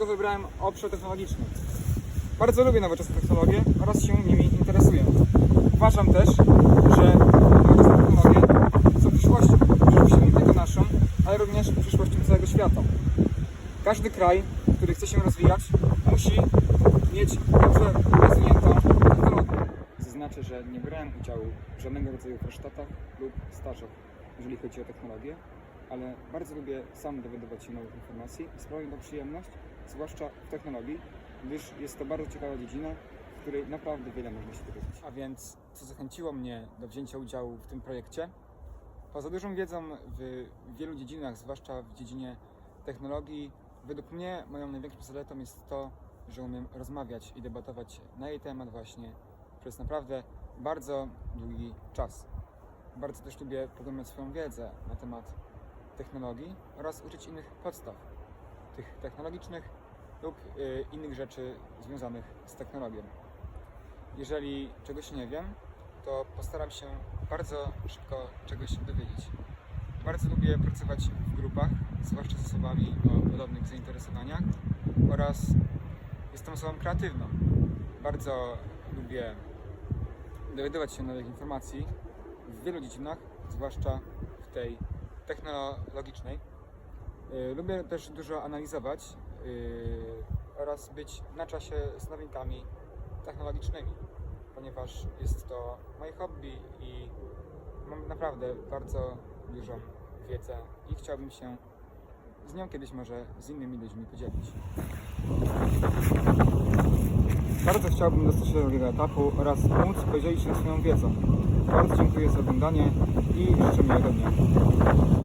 dlatego wybrałem obszar technologiczny. Bardzo lubię nowoczesne technologie oraz się nimi interesuję. Uważam też, że nowoczesne technologie są przyszłością, przyszłością nie tylko naszą, ale również przyszłością całego świata. Każdy kraj, który chce się rozwijać, musi mieć dobrze rozwiniętą technologię. Zaznaczę, że nie brałem udziału w żadnego rodzaju warsztatach lub stażach, jeżeli chodzi o technologię, ale bardzo lubię sam dowiadywać się nowych informacji i sprawia mi to przyjemność, zwłaszcza w technologii, gdyż jest to bardzo ciekawa dziedzina, w której naprawdę wiele można się dowiedzieć. A więc, co zachęciło mnie do wzięcia udziału w tym projekcie? Poza dużą wiedzą w wielu dziedzinach, zwłaszcza w dziedzinie technologii, według mnie moją największą zaletą jest to, że umiem rozmawiać i debatować na jej temat właśnie przez naprawdę bardzo długi czas. Bardzo też lubię pogłębiać swoją wiedzę na temat technologii oraz uczyć innych podstaw, tych technologicznych lub y, innych rzeczy związanych z technologią. Jeżeli czegoś nie wiem, to postaram się bardzo szybko czegoś dowiedzieć. Bardzo lubię pracować w grupach, zwłaszcza z osobami o podobnych zainteresowaniach oraz jestem osobą kreatywną. Bardzo lubię dowiadywać się nowych informacji w wielu dziedzinach, zwłaszcza w tej technologicznej. Yy, Lubię też dużo analizować oraz być na czasie z nowinkami technologicznymi, ponieważ jest to moje hobby i mam naprawdę bardzo dużą wiedzę i chciałbym się z nią kiedyś może z innymi ludźmi podzielić. Bardzo chciałbym dostać się do drugiego etapu oraz móc podzielić się swoją wiedzą. Bardzo dziękuję za oglądanie i życzę miłego dnia.